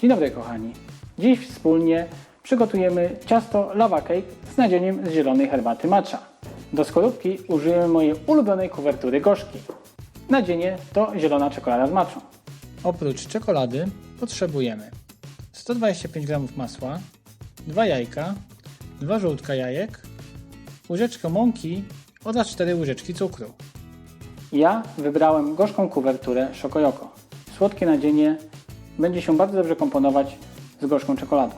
Dzień dobry kochani. Dziś wspólnie przygotujemy ciasto lava cake z nadzieniem z zielonej herbaty matcha. Do skorupki użyjemy mojej ulubionej kuwertury gorzkiej. Nadzienie to zielona czekolada z matchą. Oprócz czekolady potrzebujemy 125 g masła, 2 jajka, 2 żółtka jajek, łyżeczkę mąki oraz 4 łyżeczki cukru. Ja wybrałem gorzką kuwerturę Szokojoko. Słodkie nadzienie będzie się bardzo dobrze komponować z gorzką czekoladą.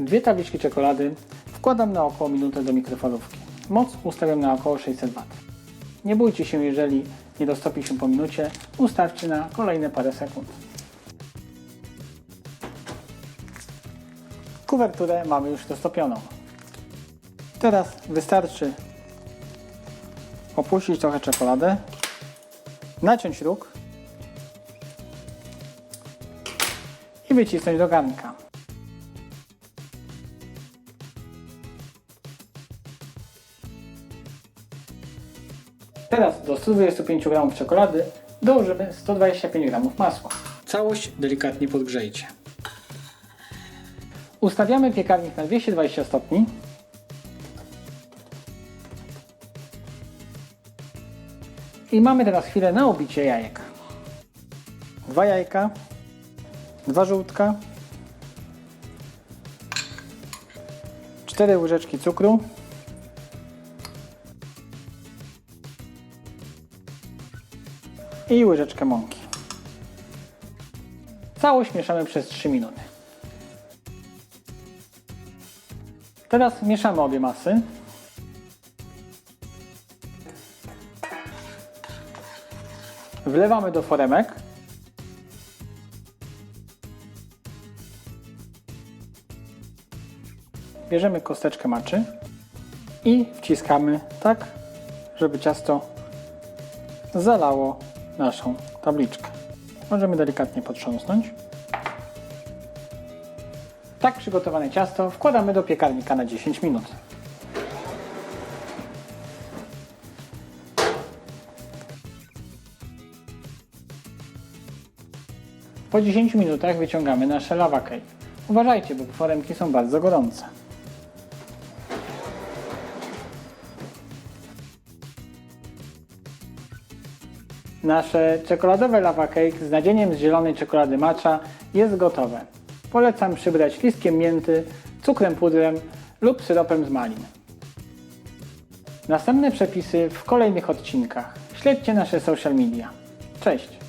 Dwie tabliczki czekolady wkładam na około minutę do mikrofalówki. Moc ustawiam na około 600 W. Nie bójcie się, jeżeli nie dostopi się po minucie, ustawcie na kolejne parę sekund. Kuwerturę mamy już dostopioną. Teraz wystarczy opuścić trochę czekoladę, naciąć róg wycisnąć do garnka. Teraz do 125 g czekolady dołożymy 125 g masła. Całość delikatnie podgrzejcie. Ustawiamy piekarnik na 220 stopni. I mamy teraz chwilę na ubicie jajek. Dwa jajka, dwa żółtka, cztery łyżeczki cukru, i łyżeczkę mąki. Całość mieszamy przez 3 minuty. Teraz mieszamy obie masy. Wlewamy do foremek. Bierzemy kosteczkę maczy i wciskamy tak, żeby ciasto zalało naszą tabliczkę. Możemy delikatnie potrząsnąć. Tak przygotowane ciasto wkładamy do piekarnika na 10 minut. Po 10 minutach wyciągamy nasze lava cake. Uważajcie, bo foremki są bardzo gorące. Nasze czekoladowe lava cake z nadzieniem z zielonej czekolady matcha jest gotowe. Polecam przybrać listkiem mięty, cukrem pudrem lub syropem z malin. Następne przepisy w kolejnych odcinkach. Śledźcie nasze social media. Cześć!